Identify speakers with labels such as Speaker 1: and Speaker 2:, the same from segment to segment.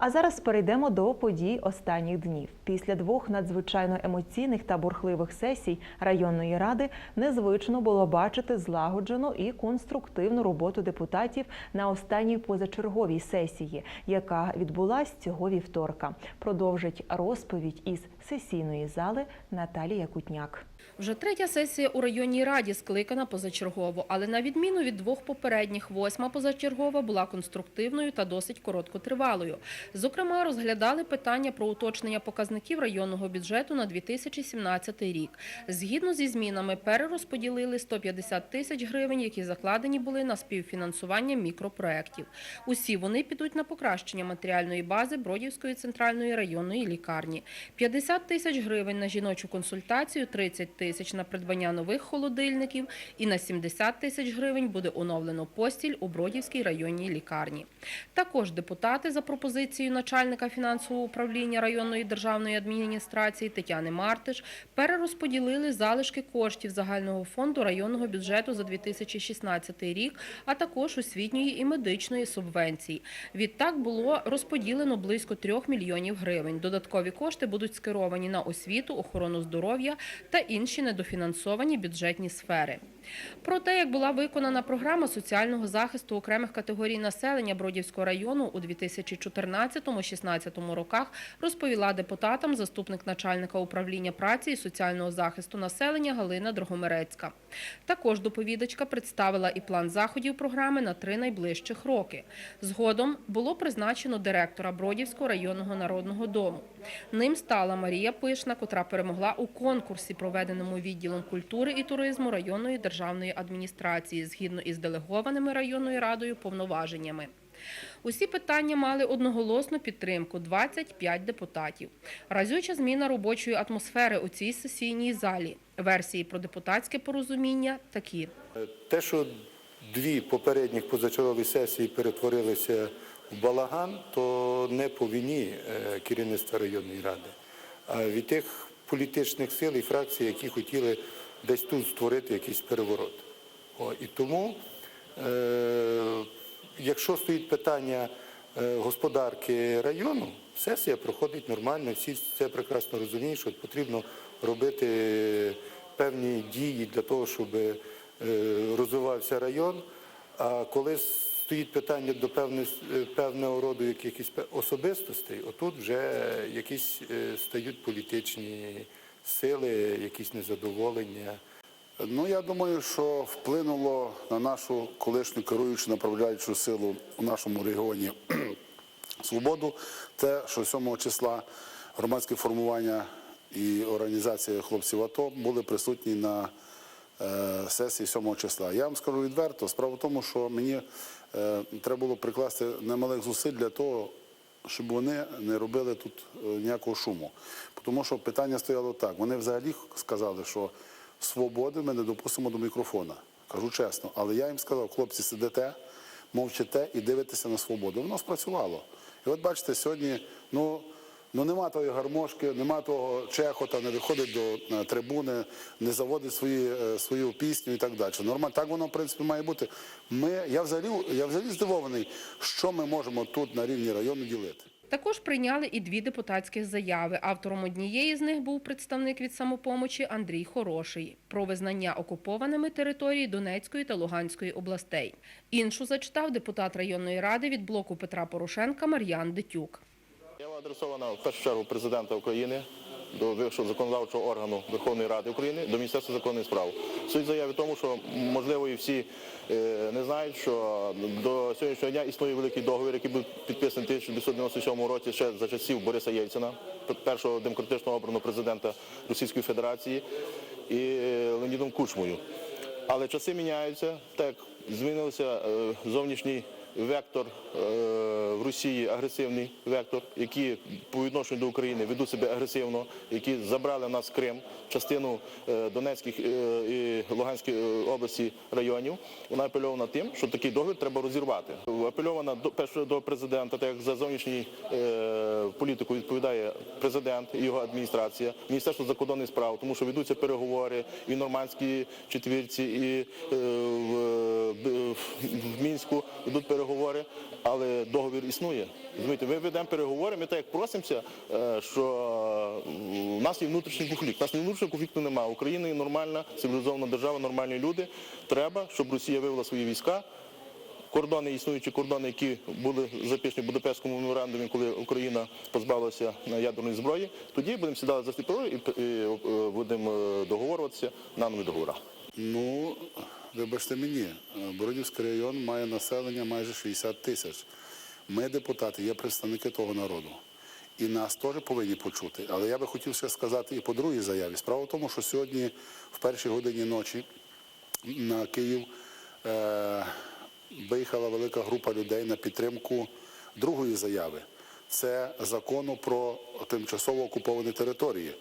Speaker 1: А зараз перейдемо до подій останніх днів. Після двох надзвичайно емоційних та бурхливих сесій районної ради незвично було бачити злагоджену і конструктивну роботу депутатів на останній позачерговій сесії, яка відбулась цього вівторка. Продовжить розповідь із сесійної зали Наталія Кутняк.
Speaker 2: Вже третя сесія у районній раді скликана позачергово, але на відміну від двох попередніх, восьма позачергова була конструктивною та досить короткотривалою. Зокрема, розглядали питання про уточнення показників районного бюджету на 2017 рік. Згідно зі змінами, перерозподілили 150 тисяч гривень, які закладені були на співфінансування мікропроєктів. Усі вони підуть на покращення матеріальної бази Бродівської центральної районної лікарні. 50 тисяч гривень на жіночу консультацію, 30 тисяч на придбання нових холодильників і на 70 тисяч гривень буде оновлено постіль у Бродівській районній лікарні. Також депутати за пропозицією начальника фінансового управління районної державної адміністрації Тетяни Мартиш перерозподілили залишки коштів загального фонду районного бюджету за 2016 рік, а також освітньої і медичної субвенції. Відтак було розподілено близько 3 мільйонів гривень. Додаткові кошти будуть скеровані на освіту, охорону здоров'я та інші недофінансовані бюджетні сфери. Про те, як була виконана програма соціального захисту окремих категорій населення Бродівського району у 2014-16 роках, розповіла депутатам заступник начальника управління праці і соціального захисту населення Галина Дрогомерецька. Також доповідачка представила і план заходів програми на три найближчих роки. Згодом було призначено директора Бродівського районного народного дому. Ним стала Марія Пишна, котра перемогла у конкурсі, проведеному відділом культури і туризму районної державної адміністрації, згідно із делегованими районною радою повноваженнями. Усі питання мали одноголосну підтримку 25 депутатів. Разюча зміна робочої атмосфери у цій сесійній залі. Версії про депутатське порозуміння такі.
Speaker 3: Те, що дві попередніх позачергові сесії перетворилися в балаган, то не по вині е, керівництва районної ради, а від тих політичних сил і фракцій, які хотіли десь тут створити якийсь переворот. О, і тому, е, якщо стоїть питання е, господарки району, сесія проходить нормально, всі це прекрасно розуміють, що потрібно робити певні дії для того, щоб е, розвивався район. А коли стоїть питання до певних, е, певного роду якихось особистостей, отут вже якісь стають політичні сили, якісь незадоволення.
Speaker 4: Ну, я думаю, що вплинуло на нашу колишню керуючу направляючу силу у нашому регіоні свободу, те, що 7 числа громадське формування і організація хлопців АТО були присутні на е, сесії 7 числа. Я вам скажу відверто, справа в тому, що мені е, треба було прикласти немалих зусиль для того, щоб вони не робили тут е, ніякого шуму. Тому що питання стояло так. Вони взагалі сказали, що свободи ми не допустимо до мікрофона. Кажу чесно. Але я їм сказав, хлопці, сидите, мовчите і дивитеся на свободу. Воно спрацювало. І от бачите, сьогодні, ну. Ну нема тої гармошки, нема того чехота, не виходить до е, трибуни, не заводить свої, е, свою пісню і так далі. Нормально, так воно в принципі має бути. Ми, я, взагалі, я взагалі здивований, що ми можемо тут на рівні району ділити.
Speaker 2: Також прийняли і дві депутатських заяви. Автором однієї з них був представник від самопомочі Андрій Хороший про визнання окупованими території Донецької та Луганської областей. Іншу зачитав депутат районної ради від блоку Петра Порошенка Мар'ян Дитюк.
Speaker 5: Адресована в першу чергу президента України, до вищого законодавчого органу Верховної Ради України, до Міністерства законних справ. Суть заяви в тому, що можливо і всі е, не знають, що до сьогоднішнього дня існує великий договір, який був підписаний в 1997 році ще за часів Бориса Єльцина, першого демократично обраного президента Російської Федерації, і е, Леонідом Кучмою. Але часи міняються, так змінився е, зовнішній вектор е, в Росії, агресивний вектор, які по відношенню до України ведуть себе агресивно, які забрали в нас Крим, частину е, Донецьких е, і Луганської області районів. Вона апельована тим, що такий договір треба розірвати. Апельована до перше до президента, так як за зовнішній е, політику відповідає президент і його адміністрація, міністерство закордонних справ, тому що ведуться переговори і в нормандській четвірці, і в, Мінську йдуть переговори переговори, але договір існує. Розумієте, ми ведемо переговори, ми так як просимося, е, що у нас є внутрішній конфлікт. У нас внутрішнього конфлікту немає. Україна є нормальна, цивілізована держава, нормальні люди. Треба, щоб Росія вивела свої війська. Кордони, існуючі кордони, які були записані в Будапештському меморандумі, коли Україна позбавилася ядерної зброї, тоді будемо сідати за і, і, е, будемо е, договорюватися на нові договори.
Speaker 4: Ну, вибачте мені, Бородівський район має населення майже 60 тисяч. Ми, депутати, є представники того народу. І нас теж повинні почути. Але я би хотів ще сказати і по другій заяві. Справа в тому, що сьогодні в першій годині ночі на Київ е, виїхала велика група людей на підтримку другої заяви. Це закону про тимчасово окуповані території.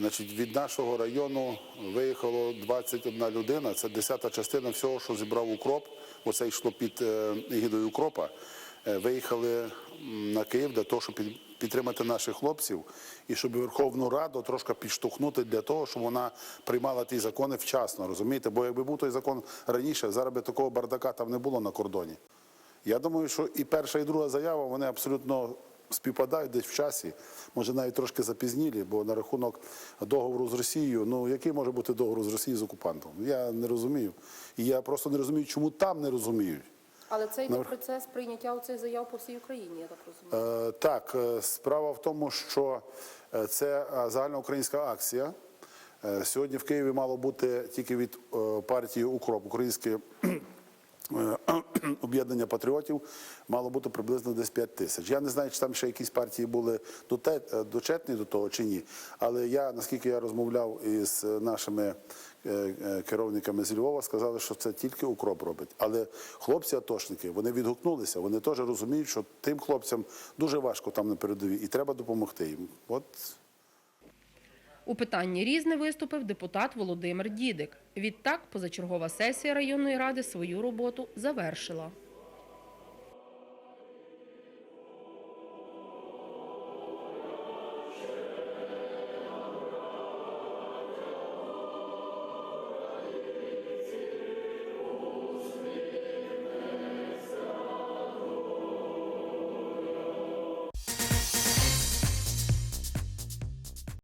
Speaker 4: Значить, від нашого району виїхало 21 людина, це десята частина всього, що зібрав укроп. Оце йшло під е, егідою укропа. Е, Виїхали на Київ для того, щоб під- підтримати наших хлопців і щоб Верховну Раду трошки підштовхнути для того, щоб вона приймала ті закони вчасно, розумієте? Бо якби був той закон раніше, зараз би такого бардака там не було на кордоні. Я думаю, що і перша, і друга заява вони абсолютно співпадають десь в часі, може навіть трошки запізнілі, бо на рахунок договору з Росією, ну який може бути договор з Росією з окупантом? Я не розумію. І я просто не розумію, чому там не розуміють.
Speaker 6: Але це йде процес прийняття цих заяв по всій Україні, я так розумію.
Speaker 4: Е, Так, е, справа в тому, що е, це е, загальноукраїнська акція. Сьогодні в Києві мало бути тільки від партії Укроп, українське об'єднання патріотів, мало бути приблизно десь 5 тисяч. Я не знаю, чи там ще якісь партії були е, дочетні до того чи ні. Але я, наскільки я розмовляв із нашими е, е, керівниками з Львова, сказали, що це тільки укроп робить. Але хлопці-атошники, вони відгукнулися, вони теж розуміють, що тим хлопцям дуже важко там на передовій, і треба допомогти їм. От
Speaker 2: У питанні різне виступив депутат Володимир Дідик. Відтак позачергова сесія районної ради свою роботу завершила.